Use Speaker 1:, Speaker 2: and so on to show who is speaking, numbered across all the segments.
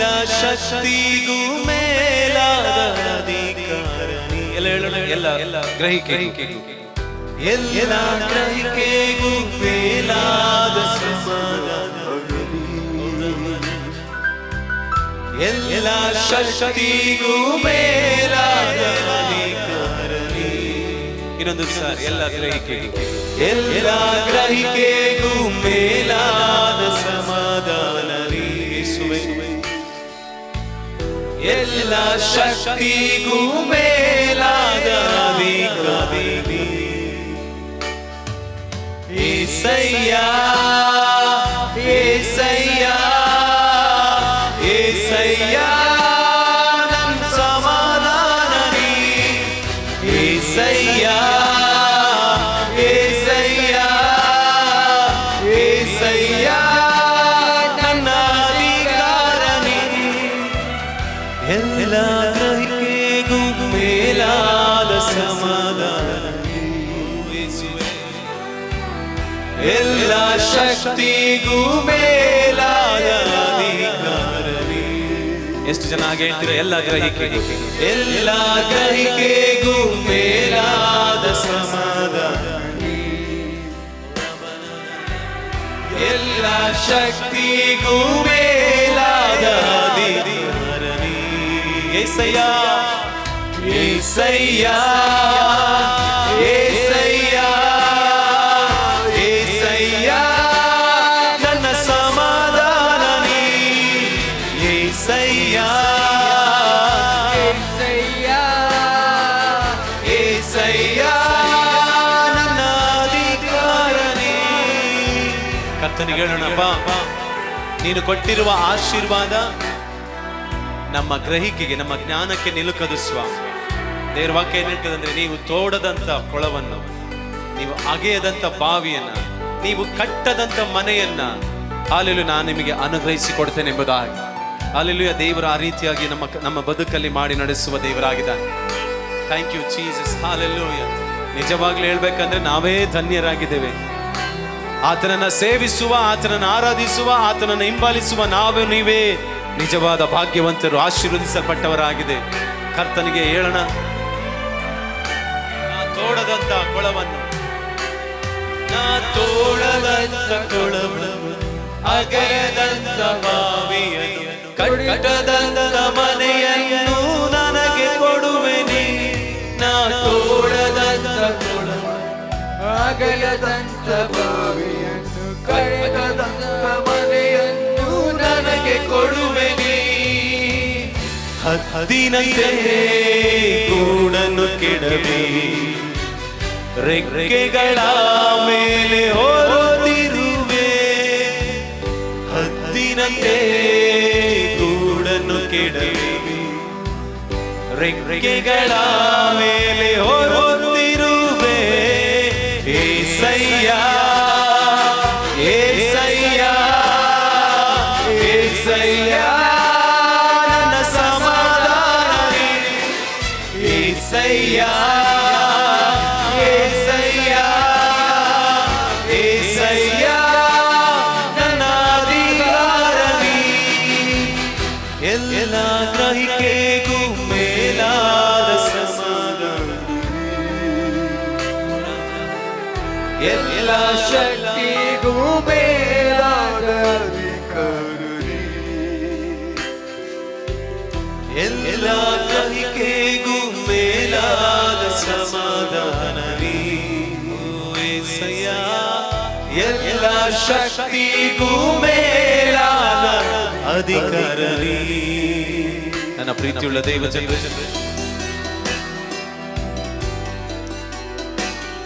Speaker 1: ಎಲ್ಲ ಶಕ್ತಿಗೂ ಮೇಲಾದ. ಎಲ್ಲ ಹೇಳೋಣ ಎಲ್ಲ ಎಲ್ಲ ಗ್ರಹಿಕೆ ಎಲ್ಲ ಗ್ರಹಿಕೆಗೂ ಮೇಲಾದ ಎಲ್ಲ ಶಕ್ತಿಗೂ ಮೇಲಾದ ಅಧಿಕಾರ ನೀ. ಇನ್ನೊಂದು ಸಾರಿ ಎಲ್ಲ ಗ್ರಹಿಕೆಗೂ. ಎಲ್ಲ ಗ್ರಹಿಕೆಗೂ ಮೇಲಾದ ಎಲ್ಲ ಶಕ್ತಿಗೂ ಮೇಲಾದ ಎಲ್ಲ ಶಕ್ತಿಗೂ ಮೇಲಾದ. ಎಷ್ಟು ಜನ ಹೇಳ್ತೀರ ಎಲ್ಲ ಗ್ರಹಿಕೆಗೂ ಎಲ್ಲ ಗ್ರಹಿಕೆಗೂ ಮೇಲಾದ ಸಮಾಧಾನ. ಎಲ್ಲ ಶಕ್ತಿಗೂ ಮೇಲಾದ ಏಸಯ್ಯ ಏಸಯ್ಯ ಹೇಳೋಣಪ್ಪ ನೀನು ಕೊಟ್ಟಿರುವ ಆಶೀರ್ವಾದ ನಮ್ಮ ಗ್ರಹಿಕೆಗೆ, ನಮ್ಮ ಜ್ಞಾನಕ್ಕೆ ನಿಲುಕದು ಸ್ವಾಮಿ. ದೇವ್ರ ವಾಕ್ಯ ಏನ್ ಹೇಳ್ತದಂದ್ರೆ ನೀವು ತೋಡದಂತ ಕೊಳವನ್ನು, ನೀವು ಅಗೆಯದಂತ ಬಾವಿಯನ್ನ, ನೀವು ಕಟ್ಟದಂತ ಮನೆಯನ್ನ ಅಲ್ಲಿಲು ನಾನು ನಿಮಗೆ ಅನುಗ್ರಹಿಸಿ ಕೊಡ್ತೇನೆ ಎಂಬುದಾಗಿ. ಹಾಲೆಲು ದೇವರ ಆ ರೀತಿಯಾಗಿ ನಮ್ಮ ನಮ್ಮ ಬದುಕಲ್ಲಿ ಮಾಡಿ ನಡೆಸುವ ದೇವರಾಗಿದ್ದಾನೆ. ಥ್ಯಾಂಕ್ ಯು ಚೀಸಸ್ ಹಾಲೆಲ್ಲೂಯ ನಿಜವಾಗ್ಲೂ ಹೇಳ್ಬೇಕಂದ್ರೆ ನಾವೇ ಧನ್ಯರಾಗಿದ್ದೇವೆ. ಆತನನ್ನ ಸೇವಿಸುವ, ಆತನನ್ನು ಆರಾಧಿಸುವ, ಆತನನ್ನು ಹಿಂಬಾಲಿಸುವ ನಾವು ನೀವೇ. ನಿಜವಾದ ಭಾಗ್ಯವಂತರು, ಆಶೀರ್ವದಿಸಲ್ಪಟ್ಟವರಾಗಿದೆ. ಕರ್ತನಿಗೆ ಹೇಳೋಣ. ತೋಡದಂತ ಕೊಳವನ್ನು. ನಾ ತೋಡದಂತ ಕೊಳವನ್ನು. ಕಟ್ಟದಂತ ಮನೆಯನ್ನು. ಹದ್ದಿನಂತೆ ಗೂಡನ್ನು ಕೆಡವಿ. ರೆಕ್ಕೆಗಳ ಮೇಲೆ ಹೊರತಿರುವೆ. ಹದ್ದಿನಂತೆ ಗೂಡನ್ನು ಕೆಡವಿ. ರೆಕ್ಕೆಗಳ ಮೇಲೆ ಹೊರತಿರುವೆ. ಏಸಯ್ಯ ಏಸಯ್ಯ ಏಸಯ್ಯ. ಎಲ್ಲ
Speaker 2: ಶಕ್ತಿಗೂ ಮೇಲಾದ ಅಧಿಕಾರಿ
Speaker 1: ಎಲ್ಲ ಗ್ರಹಿಕೆಗೂ ಮೇಲಾದ ಸಮಾಧಾನ ನೀ. ಓ ಏಸಯ್ಯ, ಎಲ್ಲ ಶಕ್ತಿಗೂ ಮೇಲಾದ ಅಧಿಕಾರ ನೀ. ನನ್ನ ಪ್ರೀತಿಯುಳ್ಳ ದೈವ ಜನ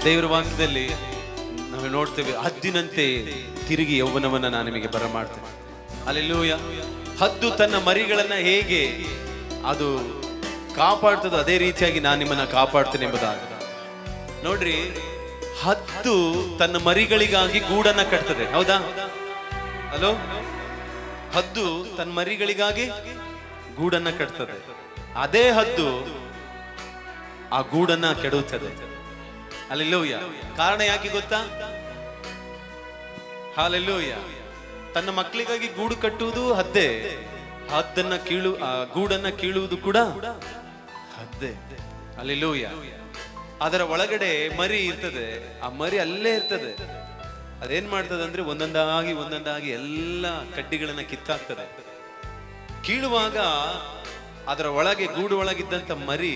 Speaker 1: ದೇವರ ವಾಕ್ಯದಲ್ಲಿ ನಾವು ನೋಡ್ತೇವೆ ಹದ್ದಿನಂತೆ ತಿರುಗಿ ಯೌವನವನ್ನ ನಾನು ನಿಮಗೆ ಬರಮಾಡ್ತೇನೆ. ಅಲ್ಲೆಲ್ಲೂಯ ಹದ್ದು ತನ್ನ ಮರಿಗಳನ್ನ ಹೇಗೆ ಅದು ಕಾಪಾಡ್ತದೋ ಅದೇ ರೀತಿಯಾಗಿ ನಾನು ನಿಮ್ಮನ್ನ ಕಾಪಾಡ್ತೇನೆ ಎಂಬುದಾಗಿ. ನೋಡ್ರಿ, ಹದ್ದು ತನ್ನ ಮರಿಗಳಿಗಾಗಿ ಗೂಡನ್ನ ಕಟ್ತದೆ. ಹೌದಾ? ಹಲೋ? ಹದ್ದು ತನ್ನ ಮರಿಗಳಿಗಾಗಿ ಗೂಡನ್ನ ಕಟ್ತದೆ. ಅದೇ ಹದ್ದು ಆ ಗೂಡನ್ನ ಕೆಡುತ್ತದೆ ಅಲ್ಲೆಲ್ಲೂಯ್ಯ ಕಾರಣ ಯಾಕೆ ಗೊತ್ತಾ? ಹಾಲೆಲ್ಲೂಯ್ಯ ತನ್ನ ಮಕ್ಕಳಿಗಾಗಿ ಗೂಡು ಕಟ್ಟುವುದು ಹದ್ದೆ. ಹದ್ದನ್ನ ಕೀಳು ಗೂಡನ್ನ ಕೀಳುವುದು ಕೂಡ ಹದ್ದೆ. ಅಲ್ಲೆಲ್ಲೂಯ್ಯ ಅದರ ಒಳಗಡೆ ಮರಿ ಇರ್ತದೆ. ಆ ಮರಿ ಅಲ್ಲೇ ಇರ್ತದೆ. ಅದೇನ್ ಮಾಡ್ತದೆ ಅಂದ್ರೆ ಒಂದೊಂದಾಗಿ ಒಂದೊಂದಾಗಿ ಎಲ್ಲ ಕಡ್ಡಿಗಳನ್ನ ಕಿತ್ತಾಕ್ತದೆ. ಕೀಳುವಾಗ ಅದರ ಒಳಗೆ ಗೂಡು ಒಳಗಿದ್ದಂತ ಮರಿ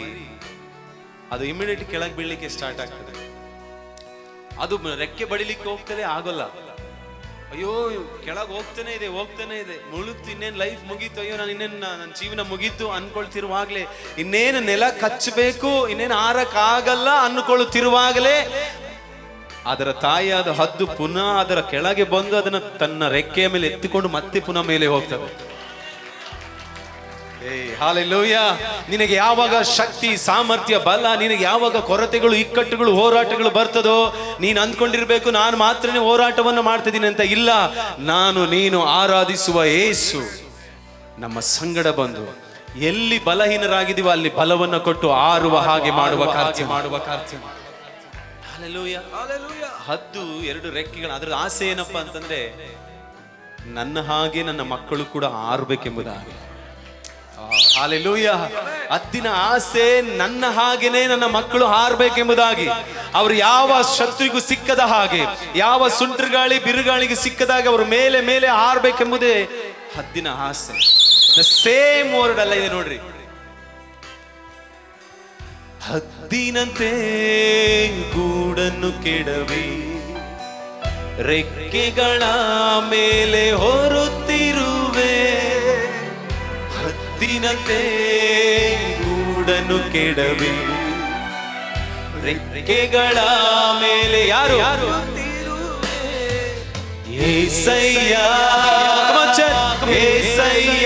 Speaker 1: ಅದು ಇಮಿಡಿಯೇಟ್ ಕೆಳಗೆ ಬೀಳಲಿಕ್ಕೆ ಸ್ಟಾರ್ಟ್ ಆಗ್ತದೆ. ಅದು ರೆಕ್ಕೆ ಬಡಿಲಿಕ್ಕೆ ಹೋಗ್ತದೆ, ಆಗೋಲ್ಲ. ಅಯ್ಯೋ, ಕೆಳಗೆ ಹೋಗ್ತಾನೆ ಇದೆ ಹೋಗ್ತಾನೆ ಇದೆ. ಮುಳುಗ್ತು ಇನ್ನೇನು ಲೈಫ್ ಮುಗೀತು? ಅಯ್ಯೋ, ನಾನು ಇನ್ನೇನು ನನ್ನ ಜೀವನ ಮುಗೀತು ಅನ್ಕೊಳ್ತಿರುವಾಗಲೇ. ಇನ್ನೇನು ನೆಲ ಕಚ್ಚಬೇಕು, ಇನ್ನೇನು ಆರಕ್ಕಾಗಲ್ಲ ಅನ್ಕೊಳ್ತಿರುವಾಗಲೇ. ಅದರ ತಾಯಿಯಾದ ಹದ್ದು ಪುನಃ ಅದರ ಕೆಳಗೆ ಬಂದು ಅದನ್ನು ತನ್ನ ರೆಕ್ಕೆಯ ಮೇಲೆ ಎತ್ತಿಕೊಂಡು ಮತ್ತೆ ಪುನಃ ಮೇಲೆ ಹೋಗ್ತದೆ. ಏಯ್ ಹಾಲೆಲ್ಲೂಯ. ನಿನಗೆ ಯಾವಾಗ ಶಕ್ತಿ ಸಾಮರ್ಥ್ಯ ಬಲ ನಿನಗೆ ಯಾವಾಗ ಕೊರತೆಗಳು ಇಕ್ಕಟ್ಟುಗಳು ಹೋರಾಟಗಳು ಬರ್ತದೋ ನೀನು ಅಂದ್ಕೊಂಡಿರ್ಬೇಕು ನಾನು ಮಾತ್ರನೇ ಹೋರಾಟವನ್ನು ಮಾಡ್ತಿದ್ದೀನಿ ಅಂತ ಇಲ್ಲ. ನಾನು ನೀನು ಆರಾಧಿಸುವ ಏಸು. ನಮ್ಮ ಸಂಗಡ ಬಂದು ಎಲ್ಲಿ ಬಲಹೀನರಾಗಿದೀವೋ ಅಲ್ಲಿ ಬಲವನ್ನು ಕೊಟ್ಟು ಆರುವ ಹಾಗೆ ಮಾಡುವ ಕಾರ್ಯ ಮಾಡುವ ಕಾರ್ಯ ಹದ್ದು ಎರಡು ರೆಕ್ಕೆಗಳು ಅದರ ಆಸೆ ಏನಪ್ಪ ಅಂತಂದ್ರೆ ನನ್ನ ಹಾಗೆ ನನ್ನ ಮಕ್ಕಳು ಕೂಡ ಆರ್ಬೇಕೆಂಬುದಾಗಿ. ಹಾಲೆಲೂಯ. ಅತ್ತಿನ ಆಸೆ ನನ್ನ ಹಾಗೆನೆ ನನ್ನ ಮಕ್ಕಳು ಹಾರಬೇಕೆಂಬುದಾಗಿ. ಅವರು ಯಾವ ಶತ್ರುಗೂ ಸಿಕ್ಕದ ಹಾಗೆ, ಯಾವ ಸುಂಟ್ರಗಾಳಿ, ಬಿರುಗಾಳಿಗೆ ಸಿಕ್ಕದಾಗ ಅವರು ಮೇಲೆ ಮೇಲೆ ಹಾರಬೇಕೆಂಬುದೇ ಹದ್ದಿನ ಆಸೆ. ದ ಸೇಮ್ ವರ್ಡ್ ಅಲ್ಲ ಇದೆ ನೋಡ್ರಿ. ಹದ್ದಿನಂತೆ ಗೂಡನ್ನು ಕೆಡವಿ, ರೆಕ್ಕೆಗಳ ಮೇಲೆ ಹೊರುತ್ತಿರುವೆ. ಹದ್ದಿನಂತೆ ಗೂಡನ್ನು ಕೆಡವಿ. ರೆಕ್ಕೆಗಳ ಮೇಲೆ ಯಾರು ಯಾರು? ಏಸಯ್ಯ. ಏಸಯ್ಯ.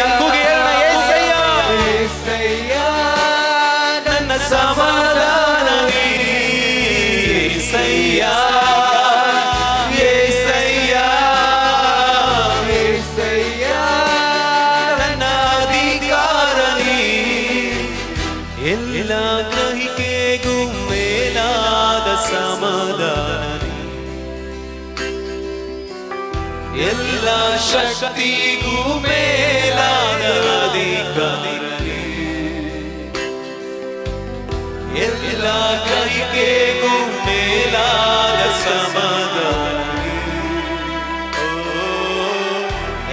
Speaker 1: ಶಕ್ತಿಗೂ ಮೇಲಾದ ಎಲ್ಲ ಕೈಗೆಗೂ ಮೇಲಾದ ಸಮಾಧಾನನೇ ಓ,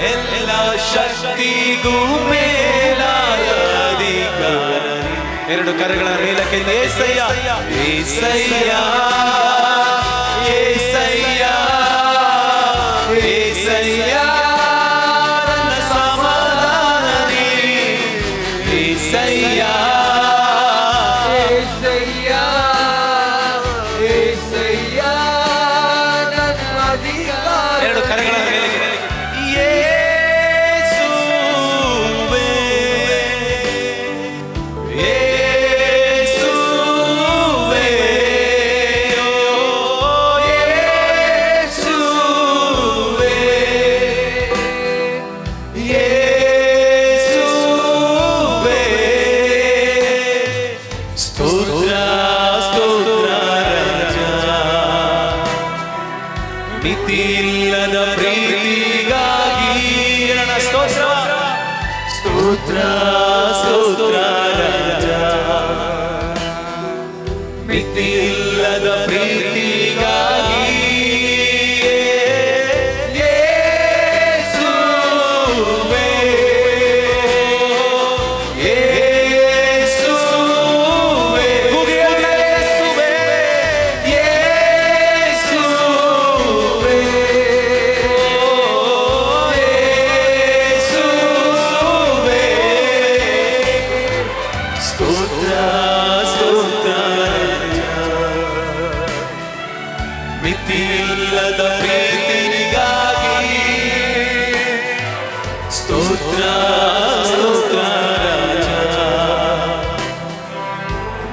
Speaker 1: ಎಲ್ಲ ಶಕ್ತಿಗೂ ಮೇಲಾದ ಅಧಿಕಾರನೇ ಎರಡು ಕರೆಗಳ ಮೇಲಕ್ಕೆ ಏಸಯ್ಯ. ಏಸಯ್ಯ.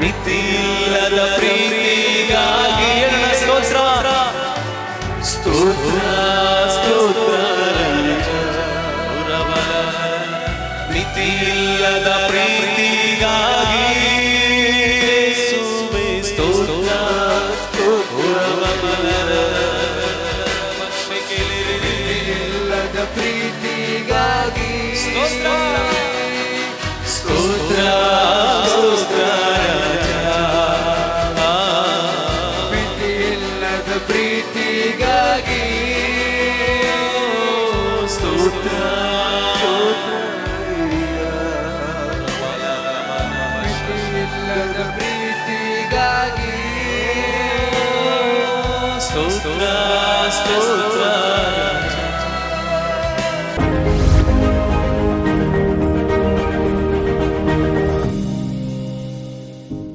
Speaker 1: ಮಿತಿಯಿಲ್ಲದ ಪ್ರೀತಿಗಾಗಿ ಸ್ತೋತ್ರ. ಸ್ತೋತ್ರ ಸ್ತೋತ್ರ ಮಿತಿಲ್ಲದ ಪ್ರೀತಿಗಾಗಿ ಸ್ತೋತ್ರ
Speaker 2: ಇಲ್ಲದ ಪ್ರೀತಿಗಾಗಿ
Speaker 1: ಸ್ತೋತ್ರ.